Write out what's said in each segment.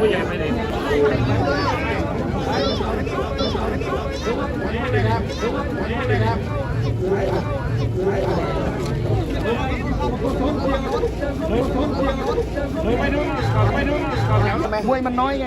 ผู้ใหญ่ไปไหนไปดูไปดูก่อนแถวมวยมันน้อยไง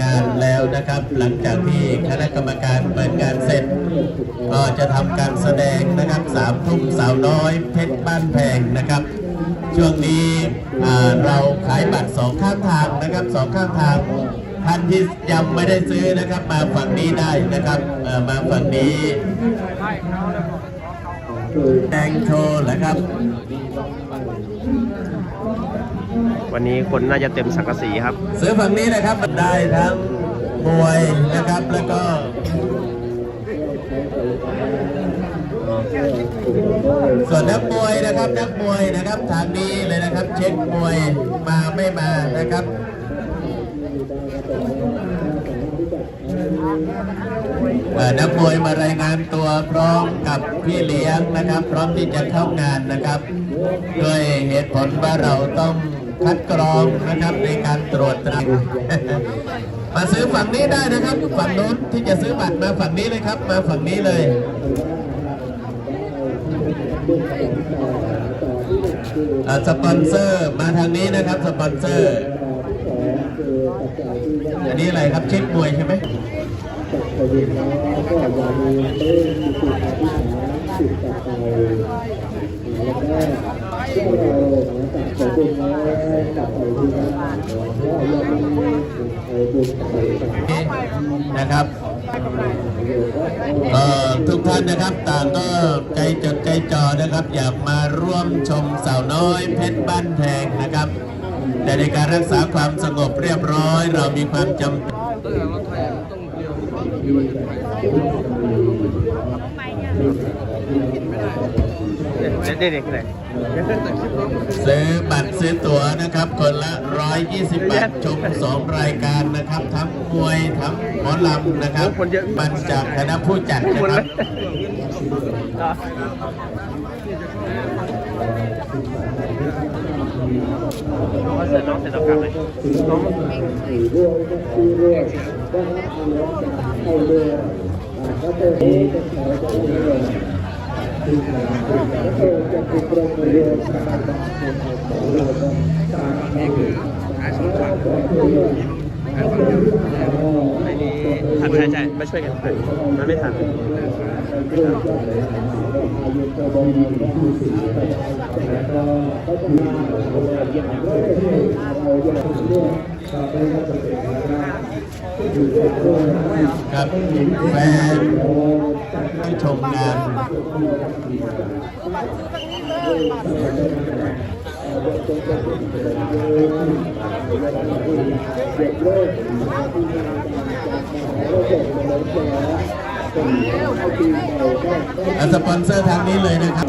งานแล้วนะครับ หลังจากที่คณะกรรมการเปิดงานเสร็จ ก็จะทำการแสดงนะครับสามทุ่มสาวน้อยเพชรบ้านแพงนะครับ ช่วงนี้เราขายบัตรสองข้างทางนะครับสองข้างทางท่านที่ยังไม่ได้ซื้อนะครับ มาฝั่งนี้ได้นะครับมาฝั่งนี้แดงโชว์นะครับ วันนี้คนน่าจะเต็มสังกะสีครับ ซื้อฝั่งนี้นะครับได้ทั้งมวยนะครับแล้วก็ส่วนนักมวยนะครับนักมวยนะครับทางนี้เลยนะครับ เช็คมวยมาไม่มานะครับนักมวยมารายงานตัวพร้อมกับพี่เลี้ยงนะครับ พร้อมที่จะเข้างานนะครับ ด้วยเหตุผลว่าเราต้อง คัดกรองนะครับในการตรวจตรามาซื้อฝั่งนี้ได้นะครับ ฝั่งโน้นที่จะซื้อบัตรมาฝั่งนี้เลยครับ มาฝั่งนี้เลยสปอนเซอร์มาทางนี้นะครับสปอนเซอร์อันนี้อะไรครับช็คมวยใช่ไหม นะครับเอ่อทุกท่านนะครับต่างก็ใจจดใจจ่อนะครับ อยากมาร่วมชมสาวน้อยเพชรบ้านแพงนะครับ แต่ในการรักษาความสงบเรียบร้อย เรามีความจำเป็น เด็กๆเลยซื้อบัตรซื้อตั๋วนะครับ คนละ 120 บาทชมสองรายการนะครับ ทั้งมวยทั้งหมอลำนะครับมันจากคณะผู้จัดนะครับน้องเสร็จน้องเสร็จแล้วกลับเลยน้องไอ้ นี่ทันใช่ใช่มาช่วยกันมันไม่ทันครับแฟนที่ชมงาน อะสปอนเซอร์ทางนี้เลยนะครับ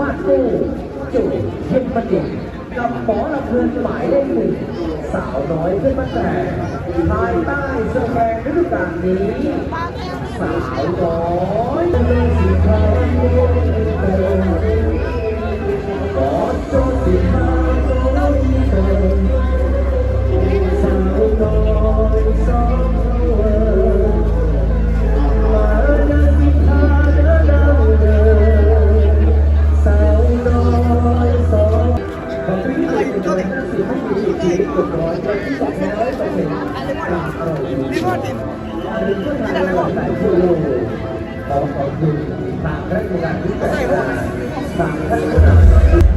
มาโก้จุดเพ็ญประดิษฐ์กับหมอลำเพลินหมายเลขหนึ่งสาวน้อยเพื่อนมาแต่ภายใต้สแดงฤดูกาลนี้ สาวน้อยเป็นสีทอง สี่ห้าสี่สี่สี่ทีดีพอดทีดังขอบคุณสามท่านารที่แต่งงสามท่านาร